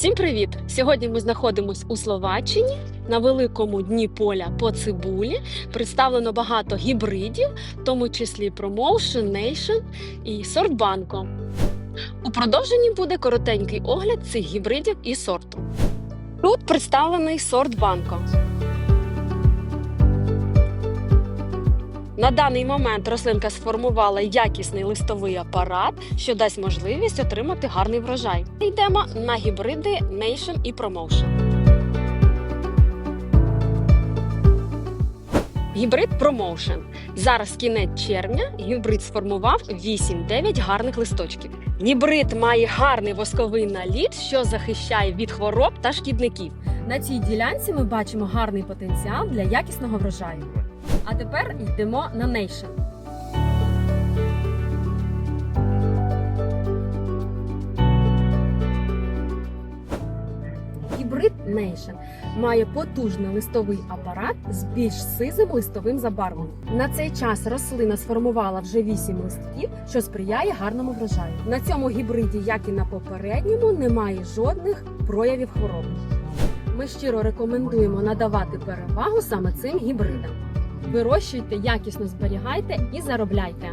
Всім привіт! Сьогодні ми знаходимося у Словаччині на великому дні поля по цибулі. Представлено багато гібридів, в тому числі Promotion, Nation і Сортбанко. У продовженні буде коротенький огляд цих гібридів і сорту. Тут представлений сорт Банко. На даний момент рослинка сформувала якісний листовий апарат, що дасть можливість отримати гарний врожай. Йдемо на гібриди Nation і Promotion. Гібрид Promotion. Зараз кінець червня гібрид сформував 8-9 гарних листочків. Гібрид має гарний восковий наліт, що захищає від хвороб та шкідників. На цій ділянці ми бачимо гарний потенціал для якісного врожаю. А тепер йдемо на Nation. Гібрид Nation має потужний листовий апарат з більш сизим листовим забарвленням. На цей час рослина сформувала вже 8 листків, що сприяє гарному врожаю. На цьому гібриді, як і на попередньому, немає жодних проявів хвороби. Ми щиро рекомендуємо надавати перевагу саме цим гібридам. Вирощуйте, якісно зберігайте і заробляйте.